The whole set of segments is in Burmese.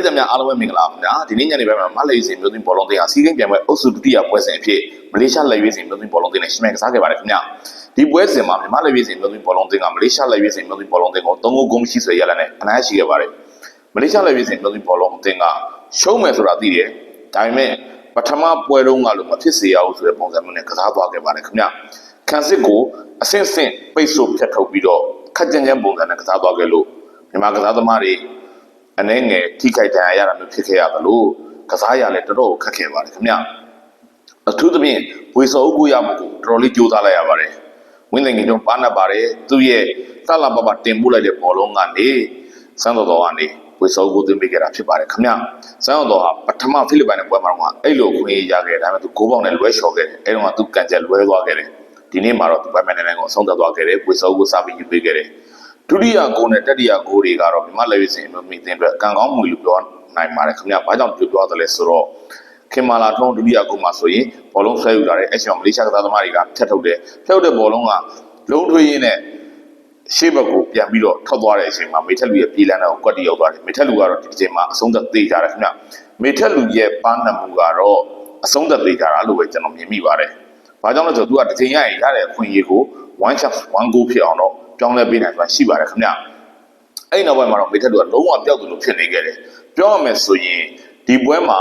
ရိသတ်များအားလုံးပဲမင်္ဂလာပါခင်ဗျာဒီနေ့ညနေပိုင်းမှာမလေးစင်မျိုးသွင်းဘောလုံးတင်ဟာစီးကိန်းပြိုင်ပွဲအုပ်စုဒုတိယပွဲစဉ်အဖြစ်မလေးရှားလက်ရွေးစင်မျိုးသွင်းဘောလုံးတင်နဲ့ရှမန်ကစားခဲ့ပါတယ်ခင်ဗျာဒီပွဲစဉ်မှာမြန်မာလက်ရွေးစင်မျိုးသွင်းဘောလုံးတင်ကမလေးရှားလက်ရွေးစင်မျိုးသွင်းဘောလုံးတင်ကို၃ဂိုးဂုံးရှိဆွဲရလာနဲ့အနိုင်ရရှိခဲ့ပါတယ်မလေးရှားလက်ရွေးစင်မျိုးသွင်းဘောလုံးတင်ကရှုံးမယ်ဆိုတာသိတယ်ဒါပေမဲ့ပထမပွဲတုန်းကလို့မဖြစ်စေရဘူးဆိုတဲ့ပုံစံမျိုးနဲ့ကစားသွားခဲ့ပါတယ်ခင်ဗျာခန်းစစ်ကိုအဆင့်ဆင့်ပိတ်ဆို့ဖြတ်ထုတ်ပြီးတော့ခက်ကြမ်းကြမ်းပုံစံနဲ့ကစားသွားခဲ့လို့မြန်မာကစားသမားတွေ အနေငယ်ထိခိုက်ဒဏ်ရာရတာမျိုးဖြစ်ခဲ့ရသလိုကစားရလဲတော်တော်ခက်ခဲပါတယ်ခင်ဗျအထူးသဖြင့်ဝေစောအုပ်ကိုရမှုကိုတော်တော်လေးကြိုးစားလိုက်ရပါတယ်ဝင်းသိင်ကြီးတို့ပါနပ်ပါတယ်သူ့ရဲ့သလာပပတင်ပို့လိုက်တဲ့ဘောလုံးကနေစမ်းတော်တော်ကနေဝေစောအုပ်ကိုသွင်းပေးခဲ့တာဖြစ်ပါတယ်ခင်ဗျစမ်းတော်တော်ဟာပထမဖိလစ်ပိုင်နဲ့ပွဲမှာတော့အဲ့လိုခွင့်ရခဲ့တယ်ဒါပေမဲ့သူဂိုးပေါက်နဲ့လွဲချော်ခဲ့တယ်အဲ့တော့ကသူကန်ချက်လွဲသွားခဲ့တယ်ဒီနေ့မှာတော့သူပိုင်မန်နဲ့ကိုအဆုံးသတ်သွားခဲ့တယ်ဝေစောအုပ်ကိုစပြီးယူပေးခဲ့တယ် ဒုတိယဂိုးနဲ့တတိယဂိုးတွေကတော့မြမလက်ရွေးစင်မျိုးမိတင်အတွက်ကံကောင်းမှုလို့ပြောနိုင်ပါတယ်ခင်ဗျာ။ဘာကြောင့်ပြောပြောသလဲဆိုတော့ခင်မာလာထုံးဒုတိယဂိုးမှာဆိုရင်ဘောလုံးဆွဲယူလာတဲ့အရှင်မလေးရှားကစားသမားတွေကဖြတ်ထုတ်တယ်။ဖြတ်ထုတ်တဲ့ဘောလုံးကလုံးထွေးရင်းနဲ့ရှေ့ဘက်ကိုပြန်ပြီးတော့ထောက်သွားတဲ့အချိန်မှာမေထက်လူရဲ့ပြေးလန်းတဲ့ကိုကွက်တီရောက်သွားတယ်။မေထက်လူကတော့ဒီအချိန်မှာအဆုံးသက်သေးကြတယ်ခင်ဗျာ။မေထက်လူရဲ့ပန်းနမှုကတော့အဆုံးသက်သေးကြတာလို့ပဲကျွန်တော်မြင်မိပါတယ်။ဘာကြောင့်လဲဆိုတော့သူကတစ်ချိန်ရရင်ရတဲ့အခွင့်အရေးကို one shot one goal ဖြစ်အောင်တော့ ပြောင်းလဲပေးနိုင်ဆိုတာရှိပါတယ်ခင်ဗျ။အဲ့နောက်ပိုင်းမှာတော့မေထက်လူကလုံးဝပျောက်သူလို့ဖြစ်နေခဲ့တယ်။ပြောရမယ်ဆိုရင်ဒီပွဲမှာ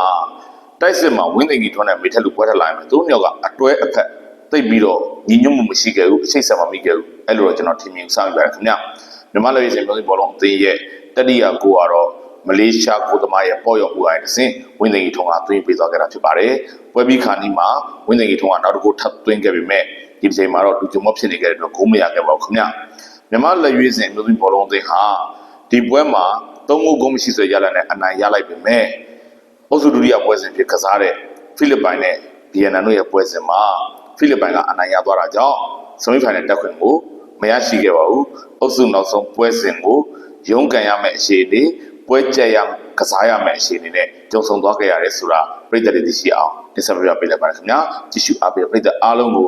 တိုက်စစ်မှာဝင်းသိင်ကြီးထွန်းတဲ့မေထက်လူပွဲထက်လာရင်သူတို့ညောက်ကအတွဲအဖက်သိပ်ပြီးတော့ညီညွတ်မှုမရှိခဲ့ဘူးအချိတ်ဆက်မမိခဲ့ဘူးအဲ့လိုတော့ကျွန်တော်ထင်မြင်စောင့်ယူပါတယ်ခင်ဗျ။မြန်မာလူရေးစင်မျိုးစင်ဘောလုံးအသင်းရဲ့တတိယကိုကတော့မလေးရှားကိုသမားရဲ့ပေါ်ရောက်မှုအရင်တစ်စင်းဝင်းသိင်ကြီးထွန်းကသွင်းပေးသွားခဲ့တာဖြစ်ပါတယ်။ပွဲပြီးခါနီးမှာဝင်းသိင်ကြီးထွန်းကနောက်တစ်ခုထပ်သွင်းခဲ့ပေမဲ့ ဒီတစ်ချိန်မှာတော့ဒူဂျုံမော့ဖြစ်နေခဲ့တဲ့အတွက်ဂိုးမရခဲ့ပါဘူးခင်ဗျ။မြန်မာလက်ရွေးစင်မျိုးစင်ဘောလုံးအသင်းဟာဒီပွဲမှာသုံးဂိုးဂုံးမရှိဆွဲရလာတဲ့အနိုင်ရလိုက်ပေမဲ့အုပ်စုဒုတိယပွဲစဉ်ဖြစ်ကစားတဲ့ဖိလစ်ပိုင်နဲ့ဗီယက်နမ်တို့ရဲ့ပွဲစဉ်မှာဖိလစ်ပိုင်ကအနိုင်ရသွားတာကြောင့်စမီဖိုင်နယ်တက်ခွင့်ကိုမရရှိခဲ့ပါဘူး။အုပ်စုနောက်ဆုံးပွဲစဉ်ကိုရုန်းကန်ရမယ့်အခြေအနေပွဲကြက်ရကစားရမယ့်အခြေအနေနဲ့ကြုံဆုံသွားခဲ့ရတယ်ဆိုတာပြည်သက်တွေသိရှိအောင်တင်ဆက်ပြပေးလိုက်ပါရခင်ဗျာ။ကြည့်ရှုအားပေးပြည်သက်အားလုံးကို